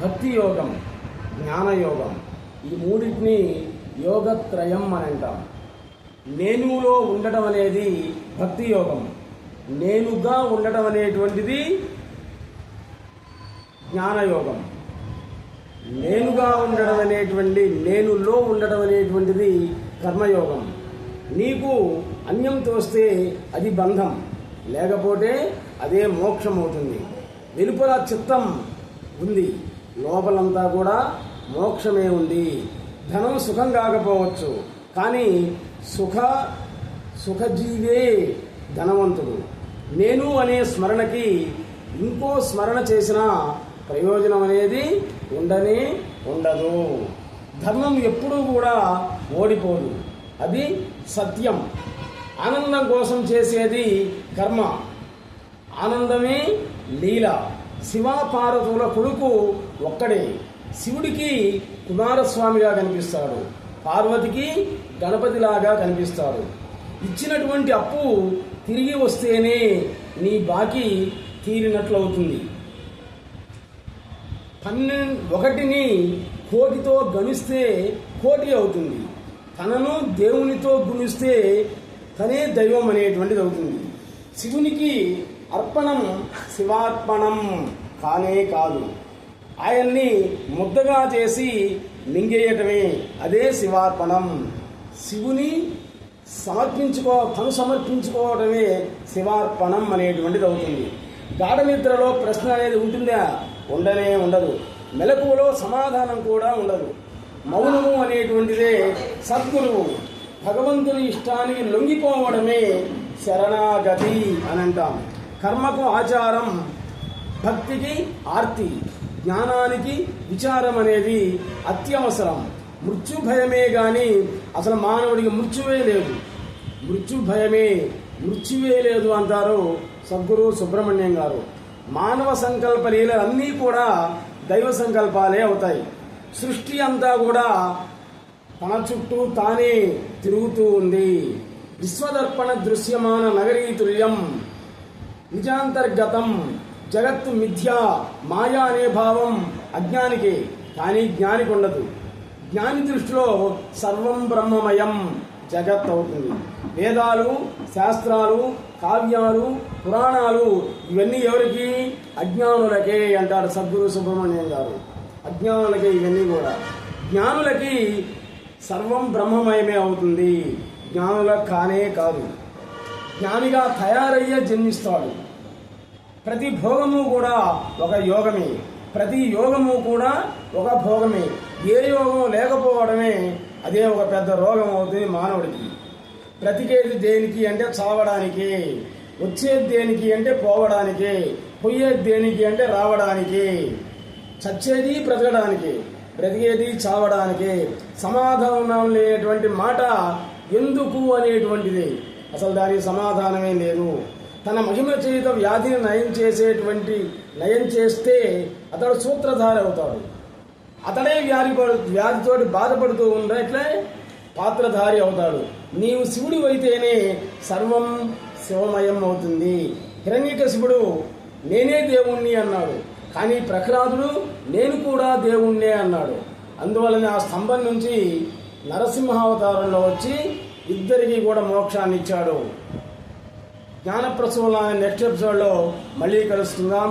భక్తి యోగం జ్ఞానయోగం ఈ మూడింటిని యోగత్రయం అని అంటాం. నేనులో ఉండటం అనేది భక్తి యోగం నేనుగా ఉండటం అనేటువంటిది జ్ఞానయోగం. నేనుగా ఉండడం అనేటువంటి నేనులో ఉండడం అనేటువంటిది కర్మయోగం. నీకు అన్యం తోస్తే అది బంధం లేకపోతే అదే మోక్షం అవుతుంది వెలుపల చిత్తం ఉంది. లోపలంతా కూడా మోక్షమే ఉంది. ధనం సుఖం కాకపోవచ్చు కానీ సుఖ సుఖజీవే ధనవంతుడు. నేను అనే స్మరణకి ఇంకో స్మరణ చేసిన ప్రయోజనం అనేది ఉండనే ఉండదు. ధర్మం ఎప్పుడూ కూడా ఓడిపోదు. అది సత్యం. ఆనందం కోసం చేసేది కర్మ. ఆనందమే లీల. శివపార్వతుల కొడుకు ఒక్కడే. శివుడికి కుమారస్వామిగా కనిపిస్తాడు. పార్వతికి గణపతిలాగా కనిపిస్తాడు. ఇచ్చినటువంటి అప్పు తిరిగి వస్తేనే నీ బాకీ తీరినట్లు అవుతుంది పన్నెండు ఒకటిని కోటితో గణిస్తే కోటి అవుతుంది. తనను దేవునితో గుణిస్తే తనే దైవం అనేటువంటిది అవుతుంది శివునికి అర్పణం శివార్పణం కానే కాదు. ఆయన్ని ముద్దగా చేసి మింగేయటమే అదే శివార్పణం. శివుని సమర్పించుకో తను సమర్పించుకోవటమే శివార్పణం అనేటువంటిది అవుతుంది. గాఢ నిద్రలో ప్రశ్న అనేది ఉంటుందా? ఉండనే ఉండదు. మెలకువలో సమాధానం కూడా ఉండదు. మౌనము అనేటువంటిదే సద్గురువు. భగవంతుని ఇష్టానికి లొంగిపోవడమే శరణాగతి అని అంటాం కర్మకు ఆచారం భక్తికి ఆర్తి జ్ఞానానికి విచారం అనేది అత్యవసరం. మృత్యు భయమే గాని అసలు మానవుడికి మృత్యువే లేదు. మృత్యు భయమే మృత్యువే లేదు అంటారు సద్గురు సుబ్రహ్మణ్యం గారు. మానవ సంకల్ప లీలలన్నీ కూడా దైవ సంకల్పాలే అవుతాయి. సృష్టి అంతా కూడా తన చుట్టూ తానే తిరుగుతూ ఉంది. విశ్వదర్పణ దృశ్యమాన నగరీ తుల్యం నిజాంతర్గతం జగత్తు మిథ్య మాయా అనే భావం అజ్ఞానికి కానీ జ్ఞానికి ఉండదు జ్ఞాని దృష్టిలో సర్వం బ్రహ్మమయం జగత్ అవుతుంది. వేదాలు శాస్త్రాలు కావ్యాలు పురాణాలు ఇవన్నీ ఎవరికి అజ్ఞానులకే అంటారు సద్గురు సుబ్రహ్మణ్యం గారు. అజ్ఞానులకే ఇవన్నీ కూడా. జ్ఞానులకి సర్వం బ్రహ్మమయమే అవుతుంది. జ్ఞానులకు కానే కాదు. జ్ఞానిగా తయారయ్యే జన్మిస్తాడు. ప్రతి భోగము కూడా ఒక యోగమే. ప్రతి యోగము కూడా ఒక భోగమే. ఏ యోగం లేకపోవడమే అదే ఒక పెద్ద రోగం అవుతుంది మానవుడికి. బ్రతికేది దేనికి అంటే చావడానికి వచ్చేది దేనికి అంటే పోవడానికి పోయేది దేనికి అంటే రావడానికి చచ్చేది బ్రతకడానికి బ్రతికేది చావడానికి. సమాధానం లేనటువంటి మాట ఎందుకు అనేటువంటిది. అసలు దానికి సమాధానమే లేదు. తన మహిమ చేత వ్యాధిని నయం చేసేటువంటి నయం చేస్తే అతడు సూత్రధారి అవుతాడు. అతడే వ్యాధి పడు- వ్యాధితోటి బాధపడుతూ ఉన్నట్లే పాత్రధారి అవుతాడు. నీవు శివుడు అయితేనే సర్వం శివమయం అవుతుంది. హిరణ్యక శివుడు నేనే దేవుణ్ణి అన్నాడు. కానీ ప్రఖరాదుడు నేను కూడా దేవుణ్ణే అన్నాడు. అందువలన ఆ స్తంభం నుంచి నరసింహావతారంలో వచ్చి ఇద్దరికి కూడా మోక్షాన్ని ఇచ్చాడు జ్ఞానప్రసవం నెక్స్ట్ ఎపిసోడ్లో మళ్ళీ కలుస్తుందాం